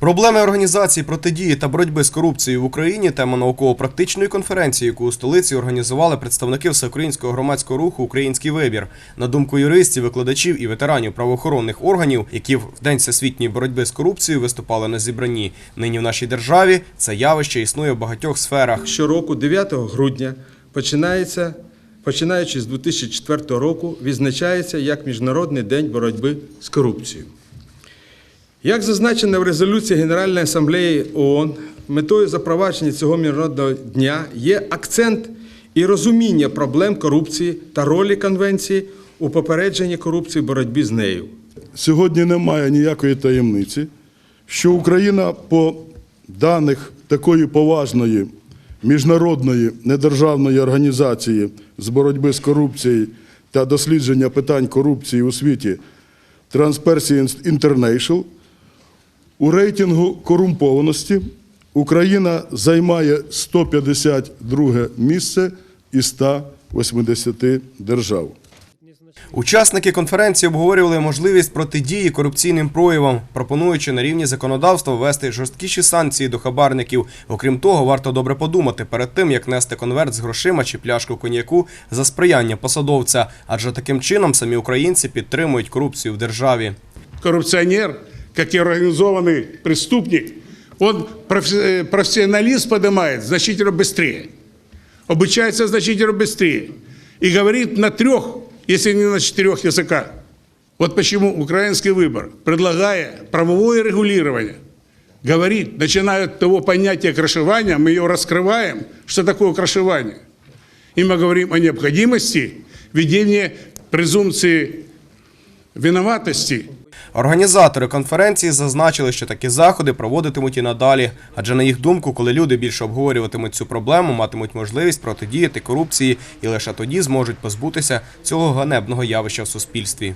Проблеми організації протидії та боротьби з корупцією в Україні тема науково-практичної конференції, яку у столиці організували представники всеукраїнського громадського руху Український вибір. На думку юристів, викладачів і ветеранів правоохоронних органів, які в день всесвітньої боротьби з корупцією виступали на зібранні. Нині в нашій державі це явище існує в багатьох сферах. Щороку, 9 грудня, починається, починаючи з 2004 року, відзначається як Міжнародний день боротьби з корупцією. Як зазначено в резолюції Генеральної асамблеї ООН, метою запровадження цього міжнародного дня є акцент і розуміння проблем корупції та ролі конвенції у попередженні корупції боротьбі з нею. Сьогодні немає ніякої таємниці, що Україна по даних такої поважної міжнародної недержавної організації з боротьби з корупцією та дослідження питань корупції у світі Transparency International у рейтингу корумпованості Україна займає 152 місце із 180 держав. Учасники конференції обговорювали можливість протидії корупційним проявам, пропонуючи на рівні законодавства ввести жорсткіші санкції до хабарників. Окрім того, варто добре подумати перед тим, як нести конверт з грошима чи пляшку коньяку за сприяння посадовця, адже таким чином самі українці підтримують корупцію в державі. коррупционер, как и организованный преступник, он э, профессионалист поднимает значительно быстрее, обучается значительно быстрее и говорит на трех, если не на четырех языках. Вот почему украинский выбор, предлагая правовое регулирование, говорит, начиная от того понятия крышевания, мы ее раскрываем, что такое крышевание. И мы говорим о необходимости введения презумпции виноватости Організатори конференції зазначили, що такі заходи проводитимуть і надалі, адже на їх думку, коли люди більше обговорюватимуть цю проблему, матимуть можливість протидіяти корупції і лише тоді зможуть позбутися цього ганебного явища в суспільстві.